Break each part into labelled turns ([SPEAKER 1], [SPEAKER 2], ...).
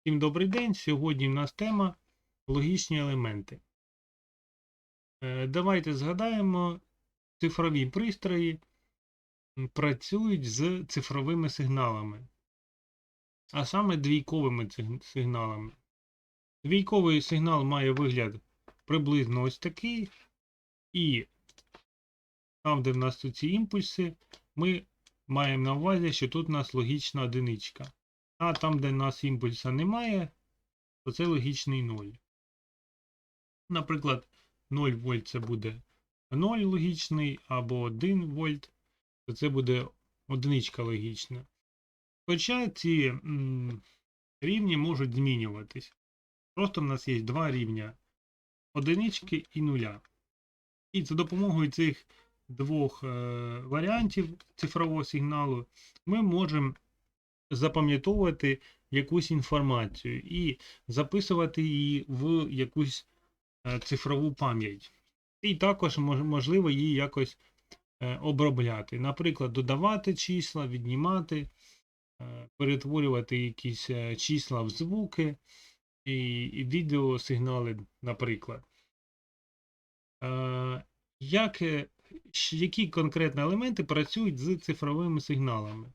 [SPEAKER 1] Всім добрий день. Сьогодні в нас тема логічні елементи. Е, Давайте згадаємо, цифрові пристрої працюють з цифровими сигналами, а саме двійковими сигналами. Двійковий сигнал має вигляд приблизно ось такий, і там, де в нас тут ці імпульси, ми маємо на увазі, що тут у нас логічна одиничка. А там, де нас імпульса немає, то це логічний 0. Наприклад, 0 вольт це буде 0 логічний, або 1 вольт, то це буде одиничка логічна. Хоча ці м, рівні можуть змінюватись. Просто в нас є два рівня одинички і нуля. І за допомогою цих двох е, варіантів цифрового сигналу ми можемо запам'ятовувати якусь інформацію і записувати її в якусь е, цифрову пам'ять. І також можливо її якось е, обробляти. Наприклад, додавати числа, віднімати, е, перетворювати якісь числа в звуки і, і відеосигнали, наприклад. Як, які конкретно елементи працюють з цифровими сигналами?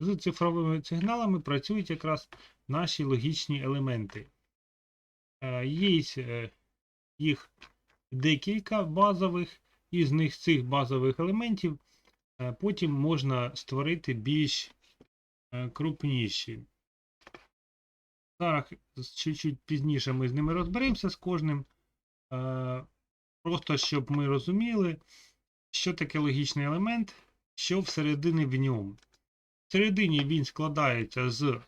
[SPEAKER 1] З цифровими сигналами працюють якраз наші логічні елементи. Е, Є е, їх декілька базових, і з них цих базових елементів е, потім можна створити більш крупніші. Зараз чуть-чуть пізніше ми з ними розберемося з кожним. Просто щоб ми розуміли, що таке логічний елемент, що всередині в ньому. Всередині він складається з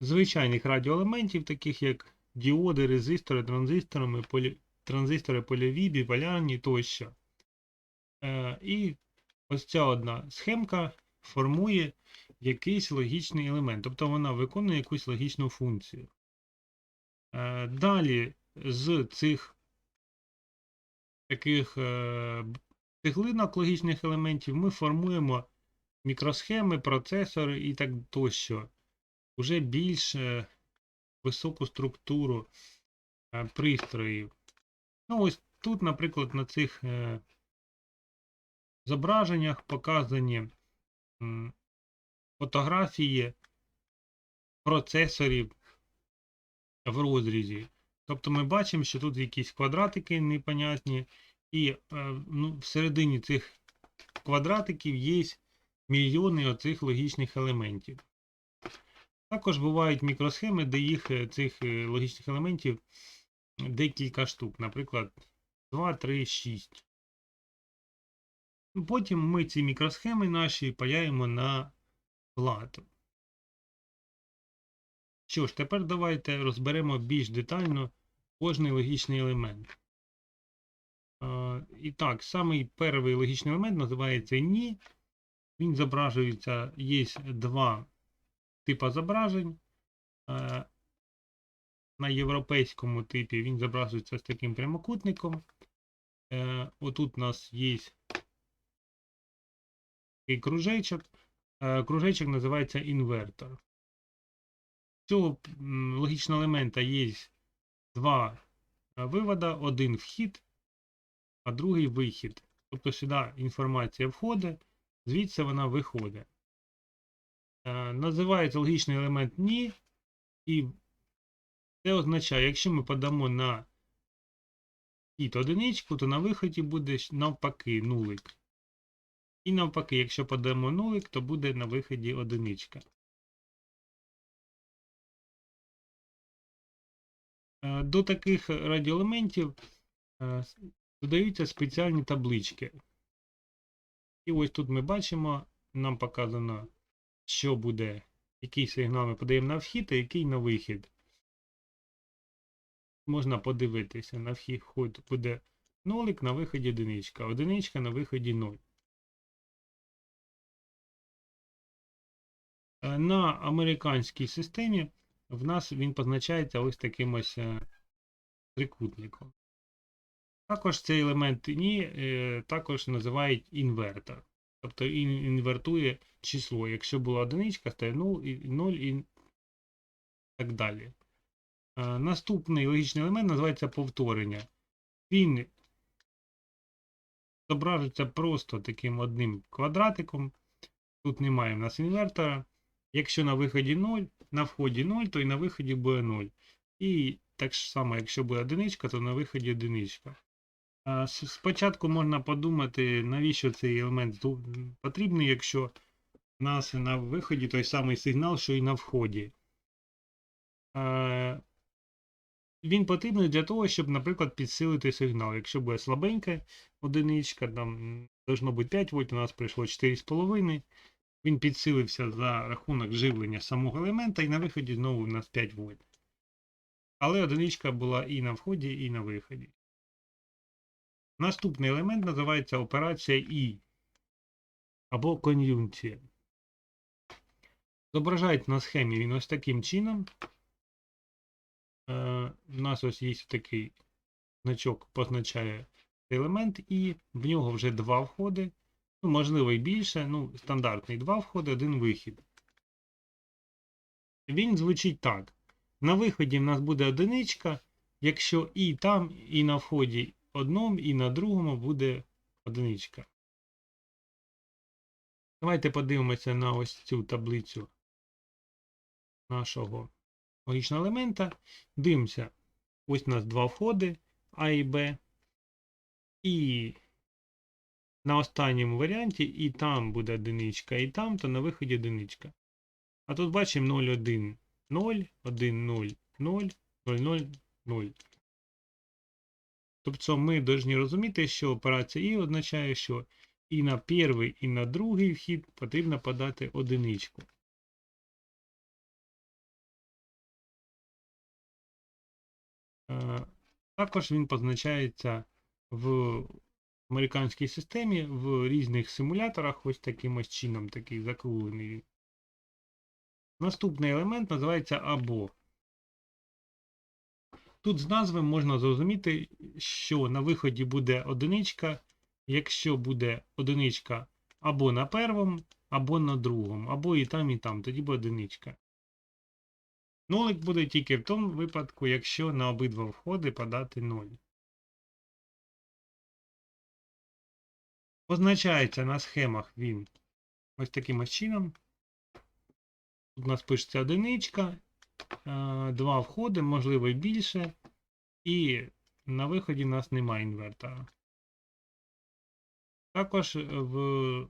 [SPEAKER 1] звичайних радіоелементів, таких як діоди, резистори, транзистори, полі... транзистори польові, біполярні тощо. Е, і ось ця одна схемка формує якийсь логічний елемент, тобто вона виконує якусь логічну функцію. Е, далі з цих таких е, цеглинок логічних елементів ми формуємо мікросхеми, процесори і так тощо. Уже більш е, високу структуру е, пристроїв. Ну, ось тут, наприклад, на цих е, зображеннях показані фотографії процесорів в розрізі. Тобто ми бачимо, що тут якісь квадратики непонятні, і ну, всередині цих квадратиків є мільйони оцих логічних елементів. Також бувають мікросхеми, де їх е, цих е, логічних елементів декілька штук, наприклад, 2, 3, 6. Потім ми ці мікросхеми наші паяємо на плату. Що ж, тепер давайте розберемо більш детально кожний логічний елемент. Е, І так, самий перший логічний елемент називається ні. Він зображується, є два типа зображень. Е, На європейському типі він зображується з таким прямокутником. Е, Отут у нас є такий кружечок. Е, Кружечок називається інвертор. Цього логічного елемента є два вивода, один вхід, а другий вихід. Тобто сюди інформація входить, звідси вона виходить. Е, Називається логічний елемент ні, і це означає, якщо ми подамо на вхід одиничку, то на виході буде навпаки нулик. І навпаки, якщо подамо нулик, то буде на виході одиничка. Е, До таких радіоелементів е, додаються спеціальні таблички. І ось тут ми бачимо, нам показано, що буде, який сигнал ми подаємо на вхід, а який на вихід. Можна подивитися, на вхід буде нолик, на виході одиничка, одиничка на виході 0. Е, На американській системі в нас він позначається ось таким ось е, трикутником. Також цей елемент ні е, також називають інвертор. Тобто він інвертує число. Якщо була одиничка, стає 0 і 0 і так далі. Е, Наступний логічний елемент називається повторення. Він зображується просто таким одним квадратиком. Тут немає в нас інвертора. Якщо на виході 0, на вході 0, то і на виході буде 0. І так само, якщо буде одиничка, то на виході одиничка. Спочатку можна подумати, навіщо цей елемент потрібний, якщо в нас на виході той самий сигнал, що і на вході. Він потрібний для того, щоб, наприклад, підсилити сигнал. Якщо буде слабенька одиничка, там должно бути 5 вольт, у нас прийшло 4,5. Він підсилився за рахунок живлення самого елемента, і на виході знову у нас 5 вольт. Але одиничка була і на вході, і на виході. Наступний елемент називається операція І або кон'юнкція. Зображається на схемі він ось таким чином. Е, у нас ось є такий значок, позначає елемент, і в нього вже два входи. Ну, можливо, і більше. Ну, стандартний два входи, один вихід. Він звучить так. На виході в нас буде одиничка, якщо і там, і на вході одному, і на другому буде одиничка. Давайте подивимося на ось цю таблицю нашого логічного елемента. Дивимося. Ось у нас два входи А і Б. І на останньому варіанті і там буде одиничка, і там, то на виході одиничка. А тут бачимо 0, 1, 0, 1, 0, 0, 0, 0, 0. Тобто ми повинні розуміти, що операція І означає, що і на перший, і на другий вхід потрібно подати одиничку. Е, Також він позначається в американській системі в різних симуляторах, ось таким ось чином, такий закруглений. Наступний елемент називається або. Тут з назви можна зрозуміти, що на виході буде одиничка, якщо буде одиничка або на первому, або на другому, або і там, і там, тоді буде одиничка. Нолик буде тільки в тому випадку, якщо на обидва входи подати 0. Позначається на схемах він ось таким чином. Тут у нас пишеться одиничка, два входи, можливо більше. І на виході в нас немає інвертора. Також в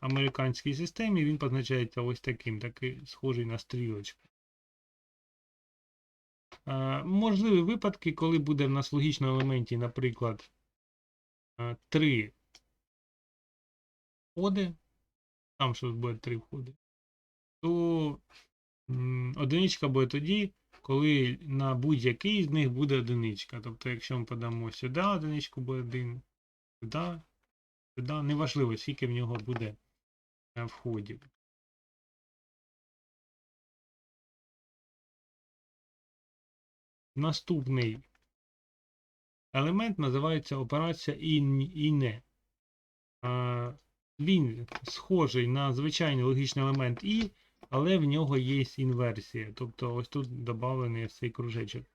[SPEAKER 1] американській системі він позначається ось таким, такий схожий на стрілочку. Можливі випадки, коли буде в нас логічному елементі, наприклад, три входи, там щось буде три входи, то одиничка буде тоді, коли на будь-який з них буде одиничка. Тобто, якщо ми подамо сюди одиничку буде один, сюди, сюди, неважливо, скільки в нього буде е, входів. Наступний елемент називається операція «ін- «іне». А, Він схожий на звичайний логічний елемент І, але в нього є інверсія. Тобто ось тут додавлений цей кружечок.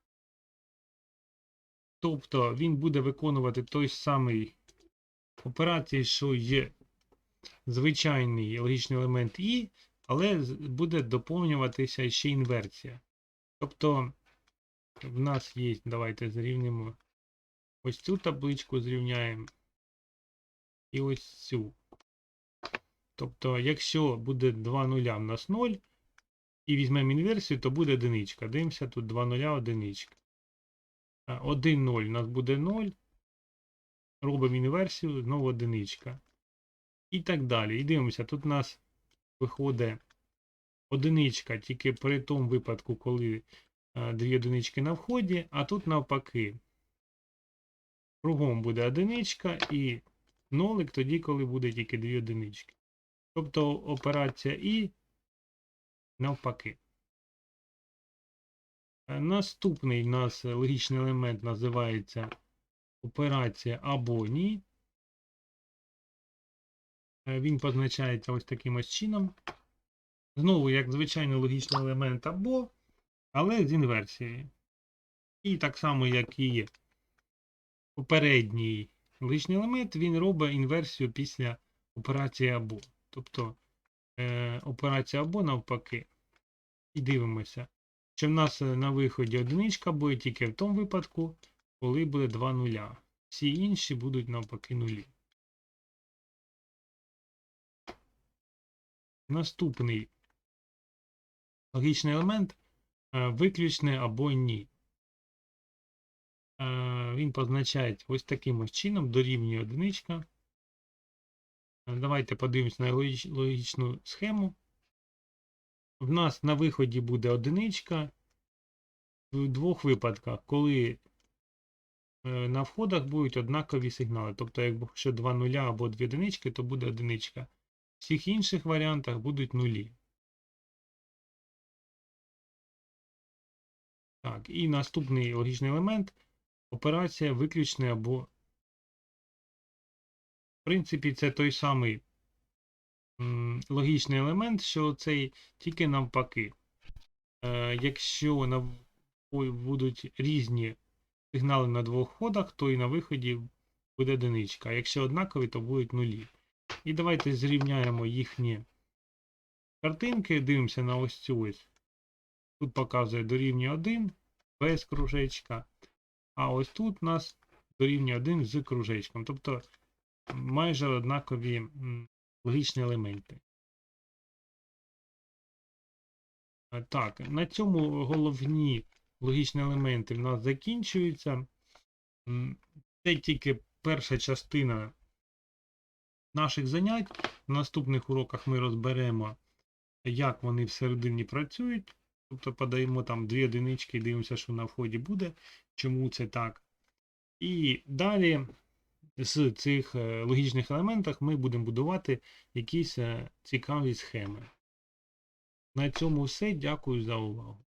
[SPEAKER 1] Тобто він буде виконувати той самий операції, що є звичайний логічний елемент І, але буде доповнюватися ще інверсія. Тобто в нас є, давайте зрівнимо ось цю табличку зрівняємо і ось цю. Тобто, якщо буде 2 нуля в нас 0, і візьмемо інверсію, то буде одиничка. Дивимося, тут 2 нуля, одиничка. 1 0 у нас буде 0. Робимо інверсію, знову одиничка. І так далі. І дивимося, тут у нас виходить одиничка тільки при тому випадку, коли е, дві одинички на вході, а тут навпаки. Кругом буде одиничка і нолик тоді, коли буде тільки дві одинички. Тобто операція І навпаки. Е, Наступний у нас логічний елемент називається операція або ні. Е, Він позначається ось таким ось чином. Знову, як звичайний логічний елемент або, але з інверсією. І так само, як і попередній логічний елемент, він робить інверсію після операції або. Тобто е, операція або навпаки. І дивимося. Що в нас е, на виході одиничка буде тільки в тому випадку, коли буде два нуля. Всі інші будуть навпаки нулі. Наступний логічний елемент е, виключне або ні. Е, Він позначає ось таким ось чином дорівнює одиничка. Е, Давайте подивимось на логічну схему. В нас на виході буде одиничка в двох випадках, коли е, на входах будуть однакові сигнали. Тобто, якщо два нуля або дві одинички, то буде одиничка. В всіх інших варіантах будуть нулі. Так, і наступний логічний елемент операція виключне або. Принципі, це той самий логічний елемент, що цей тільки навпаки. Е, якщо на, будуть різні сигнали на двох ходах, то і на виході буде одиничка. А якщо однакові, то будуть нулі. І давайте зрівняємо їхні картинки, дивимося на ось цю ось. Тут показує дорівнює 1 без кружечка. А ось тут у нас дорівнює 1 з кружечком. Тобто майже однакові логічні елементи. Так, на цьому головні логічні елементи в нас закінчуються. Це тільки перша частина наших занять. В наступних уроках ми розберемо, як вони всередині працюють. Тобто подаємо там дві одинички і дивимося, що на вході буде, чому це так. І далі з цих е, логічних елементах ми будемо будувати якісь е, цікаві схеми. На цьому все. Дякую за увагу.